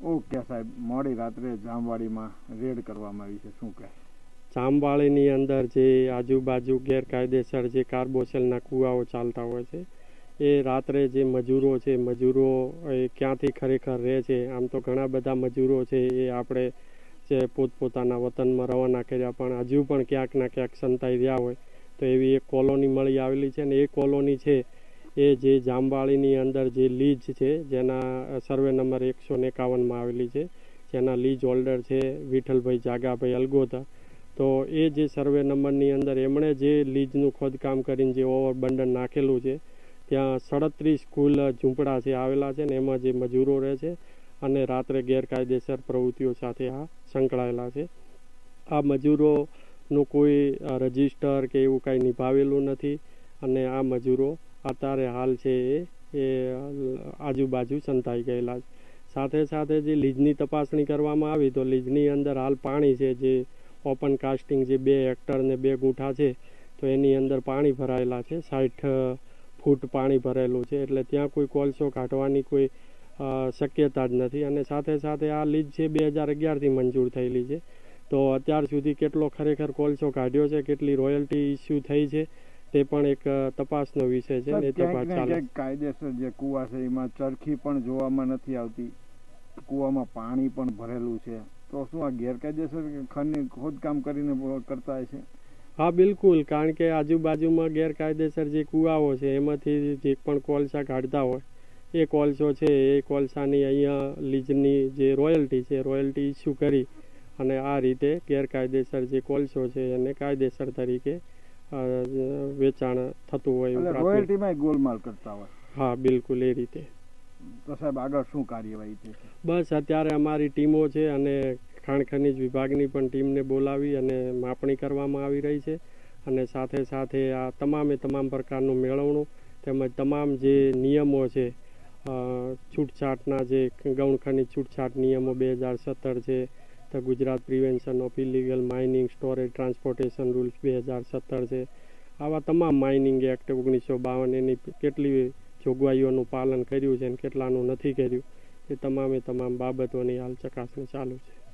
Okay સાહેબ, મોડી રાત્રે જામવાડીમાં રેડ કરવામાં આવી છે, શું કહે? જામવાળીની અંદર જે આજુબાજુ ગેરકાયદેસર જે કાર્બોસેલના કૂવાઓ ચાલતા હોય છે, એ રાત્રે જે મજૂરો છે, મજૂરો એ ક્યાંથી ખરેખર રહે છે, આમ તો ઘણા બધા મજૂરો છે, એ આપણે જે પોતપોતાના વતનમાં રવાના કર્યા, પણ હજુ પણ ક્યાંક ના ક્યાંક સંતાઈ રહ્યા હોય, તો એવી એક કોલોની મળી આવેલી છે ને એ કોલોની છે એ જે જામવાળીની અંદર જે લીજ છે, જેના સર્વે નંબર એકસો એકાવનમાં આવેલી છે, જેના લીજ હોલ્ડર છે વિઠ્ઠલભાઈ જાગાભાઈ અલગોતા તો એ જે સર્વે નંબરની અંદર એમણે જે લીજનું ખોદકામ કરીને જે ઓવરબંડન નાખેલું છે, ત્યાં સડત્રીસ કુલ ઝૂંપડા છે આવેલા છે ને એમાં જે મજૂરો રહે છે અને રાત્રે ગેરકાયદેસર પ્રવૃત્તિઓ સાથે આ સંકળાયેલા છે. આ મજૂરોનું કોઈ રજિસ્ટર કે એવું કાંઈ નિભાવેલું નથી અને આ મજૂરો અત્યારે હાલ છે એ આજુબાજુ સંતાઈ ગયેલા છે. સાથે સાથે જે લીજની તપાસણી કરવામાં આવી તો લીજની અંદર હાલ પાણી છે જે ઓપન કાસ્ટિંગ જે બે હેક્ટર ને બે ગુંઠા છે તો એની અંદર પાણી ભરાયેલા છે. સાઠ ફૂટ પાણી ભરેલું છે. એટલે ત્યાં કોઈ કોલસો કાઢવાની કોઈ શક્યતા જ નથી. અને સાથે સાથે આ લીજ છે બે હજાર અગિયારથી મંજૂર થયેલી છે. તો અત્યાર સુધી કેટલો ખરેખર કોલસો કાઢ્યો છે, કેટલી રોયલ્ટી ઇસ્યુ થઈ છે તે પણ એક તપાસનો વિષય છે ને તપાસ ચાલે. કાયદેસર જે કુવા છે એમાં ચરખી પણ જોવામાં નથી આવતી. કુવામાં પાણી પણ ભરેલું છે. તો શું આ ગેરકાયદેસર ખની ખોદકામ કરીને કરતા છે હા બિલકુલ. કારણ કે આજુબાજુમાં ગેરકાયદેસર જે કુવાઓ છે એમાંથી જે પણ કોલસા કાઢતા હોય એ કોલસો છે એ કોલસાની અહીંયા લીજની જે રોયલ્ટી છે રોયલ્ટી ઇસ્યુ કરી અને આ રીતે ગેરકાયદેસર જે કોલસો છે એને કાયદેસર તરીકે વેચાણ થતું હોય રોયલ્ટીમાં ગોલમાલ કરતા હોય. હા બિલકુલ એ રીતે. તો સાહેબ આગળ શું કાર્યવાહી છે? બસ અત્યારે અમારી ટીમો છે અને ખાણ ખનીજ વિભાગની પણ ટીમને બોલાવી અને માપણી કરવામાં આવી રહી છે. અને સાથે સાથે આ તમામે તમામ પ્રકારનું મેળવણું તેમજ તમામ જે નિયમો છે છૂટછાટના જે ગૌણ ખનિજ છૂટછાટ નિયમો બે હજાર સત્તર છે તો Gujarat prevention of illegal mining storage transportation rules બે હજાર સત્તર છે. આવા તમામ માઇનિંગ એક્ટ ઓગણીસો બાવન એની કેટલી જોગવાઈઓનું પાલન કર્યું છે અને કેટલાનું નથી કર્યું, એ તમામે તમામ બાબતોની હાલ ચકાસણી ચાલુ છે.